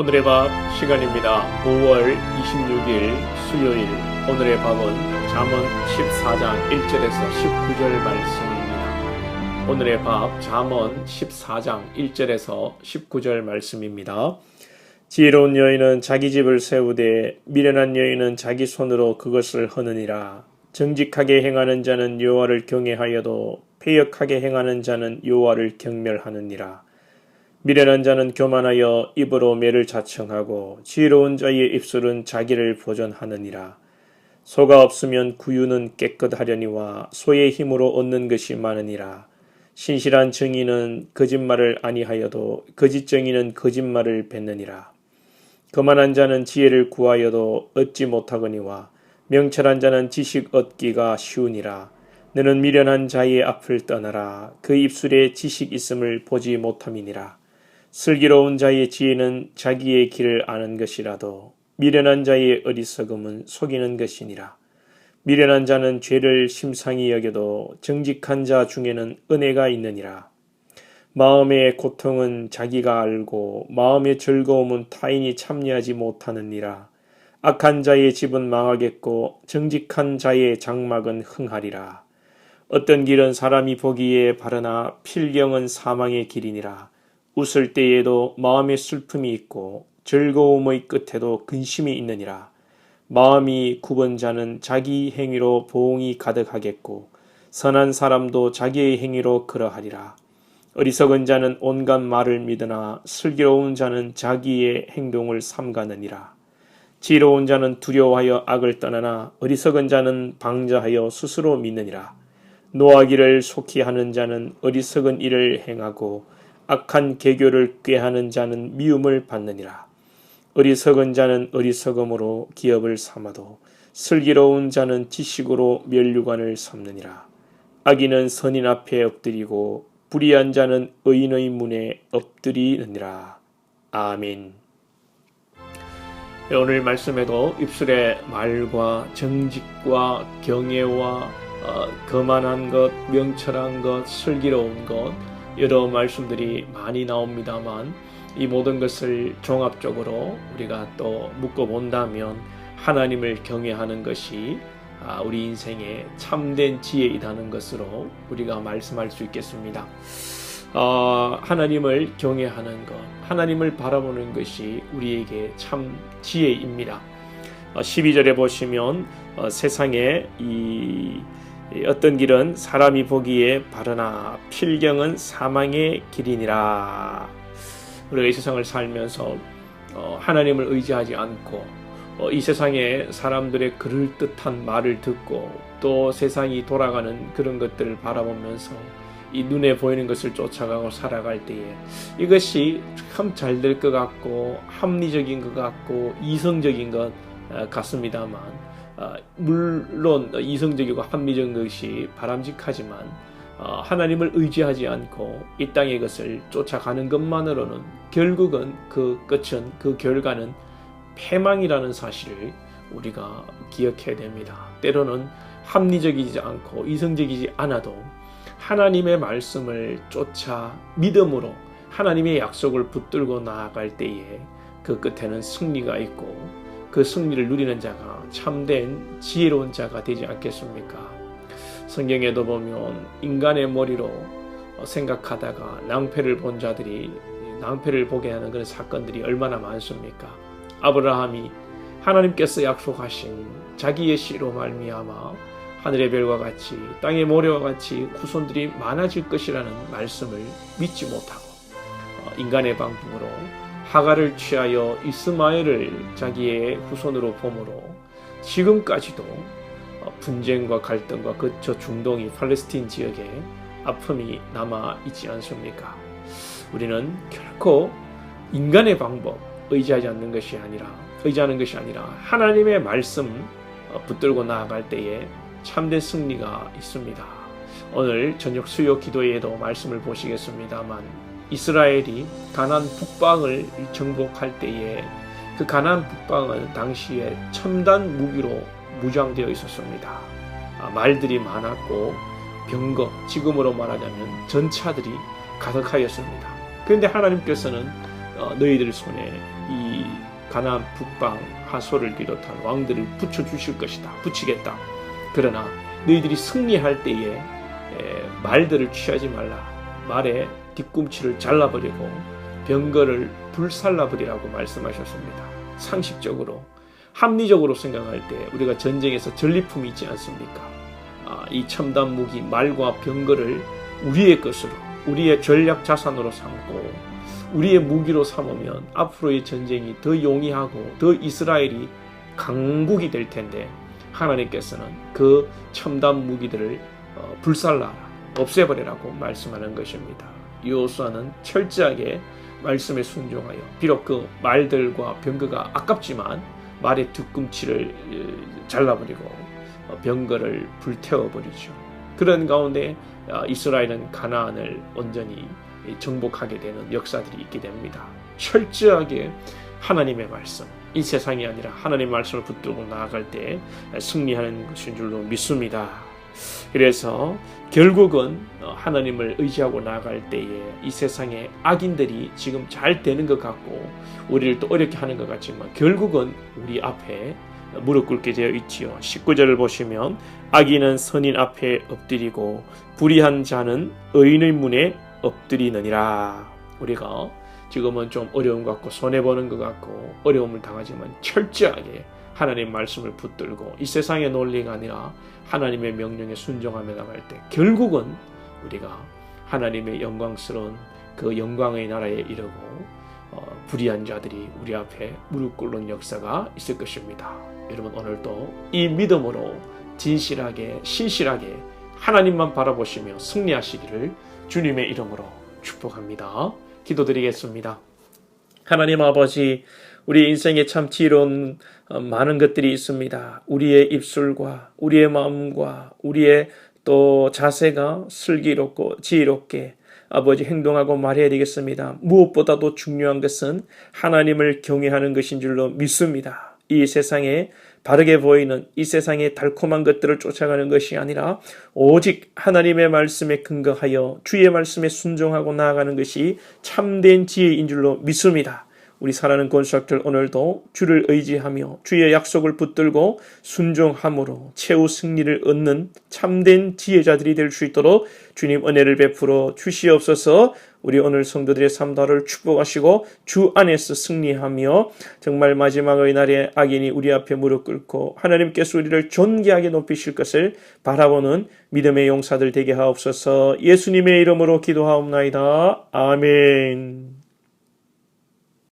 오늘의 밥 시간입니다. 5월 26일 수요일 오늘의 밥은 잠언 14장 1절에서 19절 말씀입니다. 오늘의 밥 잠언 14장 1절에서 19절 말씀입니다. 지혜로운 여인은 자기 집을 세우되 미련한 여인은 자기 손으로 그것을 허느니라. 정직하게 행하는 자는 여호와를 경외하여도 패역하게 행하는 자는 여호와를 경멸하느니라. 미련한 자는 교만하여 입으로 매를 자청하고 지혜로운 자의 입술은 자기를 보존하느니라. 소가 없으면 구유는 깨끗하려니와 소의 힘으로 얻는 것이 많으니라. 신실한 정의는 거짓말을 아니하여도 거짓 정의는 거짓말을 뱉느니라. 거만한 자는 지혜를 구하여도 얻지 못하거니와 명철한 자는 지식 얻기가 쉬우니라. 너는 미련한 자의 앞을 떠나라. 그 입술에 지식 있음을 보지 못함이니라. 슬기로운 자의 지혜는 자기의 길을 아는 것이라도 미련한 자의 어리석음은 속이는 것이니라. 미련한 자는 죄를 심상히 여겨도 정직한 자 중에는 은혜가 있느니라. 마음의 고통은 자기가 알고 마음의 즐거움은 타인이 참여하지 못하느니라. 악한 자의 집은 망하겠고 정직한 자의 장막은 흥하리라. 어떤 길은 사람이 보기에 바르나 필경은 사망의 길이니라. 웃을 때에도 마음의 슬픔이 있고 즐거움의 끝에도 근심이 있느니라. 마음이 굽은 자는 자기 행위로 보응이 가득하겠고 선한 사람도 자기의 행위로 그러하리라. 어리석은 자는 온갖 말을 믿으나 슬기로운 자는 자기의 행동을 삼가느니라. 지혜로운 자는 두려워하여 악을 떠나나 어리석은 자는 방자하여 스스로 믿느니라. 노하기를 속히 하는 자는 어리석은 일을 행하고 악한 계교를 꾀하는 자는 미움을 받느니라. 어리석은 자는 어리석음으로 기업을 삼아도 슬기로운 자는 지식으로 멸류관을 삼느니라. 악인은 선인 앞에 엎드리고 불의한 자는 의인의 문에 엎드리느니라. 아멘. 네, 오늘 말씀에도 입술의 말과 정직과 경애와 어, 거만한 것, 명철한 것, 슬기로운 것 여러 말씀들이 많이 나옵니다만 이 모든 것을 종합적으로 우리가 또 묶어 본다면 하나님을 경외하는 것이 아, 우리 인생의 참된 지혜이라는 것으로 우리가 말씀할 수 있겠습니다. 어, 하나님을 경외하는 것, 하나님을 바라보는 것이 우리에게 참 지혜입니다. 12절에 어, 보시면 어, 세상에 이 어떤 길은 사람이 보기에 바르나 필경은 사망의 길이니라. 우리가 이 세상을 살면서 어, 하나님을 의지하지 않고 어, 이 세상에 사람들의 그럴듯한 말을 듣고 또 세상이 돌아가는 그런 것들을 바라보면서 이 눈에 보이는 것을 쫓아가고 살아갈 때에 이것이 참 잘 될 것 같고 합리적인 것 같고 이성적인 것 어, 같습니다만 어, 물론 이성적이고 합리적인 것이 바람직하지만 어, 하나님을 의지하지 않고 이 땅의 것을 쫓아가는 것만으로는 결국은 그 끝은 그 결과는 패망이라는 사실을 우리가 기억해야 됩니다. 때로는 합리적이지 않고 이성적이지 않아도 하나님의 말씀을 쫓아 믿음으로 하나님의 약속을 붙들고 나아갈 때에 그 끝에는 승리가 있고 그 승리를 누리는 자가 참된 지혜로운 자가 되지 않겠습니까? 성경에도 보면 인간의 머리로 생각하다가 낭패를 본 자들이 낭패를 보게 하는 그런 사건들이 얼마나 많습니까? 아브라함이 하나님께서 약속하신 자기의 씨로 말미암아 하늘의 별과 같이 땅의 모래와 같이 후손들이 많아질 것이라는 말씀을 믿지 못하고 어, 인간의 방법으로 하가를 취하여 이스마엘을 자기의 후손으로 봄으로 지금까지도 분쟁과 갈등과 그저 중동이 팔레스틴 지역에 아픔이 남아 있지 않습니까? 우리는 결코 인간의 방법 의지하지 않는 것이 아니라 의지하는 것이 아니라 하나님의 말씀 붙들고 나아갈 때에 참된 승리가 있습니다. 오늘 저녁 수요 기도에도 말씀을 보시겠습니다만 이스라엘이 가난 북방을 정복할 때에 그 가난 북방은 당시에 첨단 무기로 무장되어 있었습니다. 아, 말들이 많았고 병거, 지금으로 말하자면 전차들이 가득하였습니다. 그런데 하나님께서는 어, 너희들 손에 이 가나안 북방 하소를 비롯한 왕들을 붙여 주실 것이다. 붙이겠다. 그러나 너희들이 승리할 때에 에, 말들을 취하지 말라. 말에 뒤꿈치를 잘라버리고 병거를 불살라버리라고 말씀하셨습니다. 상식적으로 합리적으로 생각할 때 우리가 전쟁에서 전리품이 있지 않습니까? 아, 이 첨단 무기 말과 병거를 우리의 것으로 우리의 전략 자산으로 삼고 우리의 무기로 삼으면 앞으로의 전쟁이 더 용이하고 더 이스라엘이 강국이 될 텐데 하나님께서는 그 첨단 무기들을 어, 불살라라 없애버리라고 말씀하는 것입니다. 요수아는 철저하게 말씀에 순종하여 비록 그 말들과 병거가 아깝지만 말의 뒤꿈치를 어, 잘라버리고 어, 병거를 불태워버리죠. 그런 가운데 어, 이스라엘은 가나안을 온전히 정복하게 되는 역사들이 있게 됩니다. 철저하게 하나님의 말씀, 이 세상이 아니라 하나님의 말씀을 붙들고 나아갈 때 승리하는 것인 줄로 믿습니다. 그래서 결국은 어, 하나님을 의지하고 나아갈 때에 이 세상의 악인들이 지금 잘 되는 것 같고 우리를 또 어렵게 하는 것 같지만 결국은 우리 앞에 무릎 꿇게 되어 있지요. 19절을 보시면 악인은 선인 앞에 엎드리고 불의한 자는 의인의 문에 엎드리느니라. 우리가 지금은 좀 어려움 같고 손해 보는 것 같고 어려움을 당하지만 철저하게 하나님 말씀을 붙들고 이 세상의 논리가 아니라 하나님의 명령에 순종하며 나갈 때 결국은 우리가 하나님의 영광스러운 그 영광의 나라에 이르고 어, 불의한 자들이 우리 앞에 무릎 꿇는 역사가 있을 것입니다. 여러분 오늘도 이 믿음으로 진실하게 신실하게 하나님만 바라보시며 승리하시기를 주님의 이름으로 축복합니다. 기도드리겠습니다. 하나님 아버지, 우리 인생에 참 지혜로운 어, 많은 것들이 있습니다. 우리의 입술과 우리의 마음과 우리의 또 자세가 슬기롭고 지혜롭게 아버지 행동하고 말해야 되겠습니다. 무엇보다도 중요한 것은 하나님을 경외하는 것인 줄로 믿습니다. 이 세상에 바르게 보이는 이 세상의 달콤한 것들을 쫓아가는 것이 아니라 오직 하나님의 말씀에 근거하여 주의 말씀에 순종하고 나아가는 것이 참된 지혜인 줄로 믿습니다. 우리 사랑하는 권수학들 오늘도 주를 의지하며 주의 약속을 붙들고 순종함으로 최후 승리를 얻는 참된 지혜자들이 될 수 있도록 주님 은혜를 베풀어 주시옵소서 우리 오늘 성도들의 삶다를 축복하시고 주 안에서 승리하며 정말 마지막의 날에 악인이 우리 앞에 무릎 꿇고 하나님께서 우리를 존귀하게 높이실 것을 바라보는 믿음의 용사들 되게 하옵소서 예수님의 이름으로 기도하옵나이다. 아멘.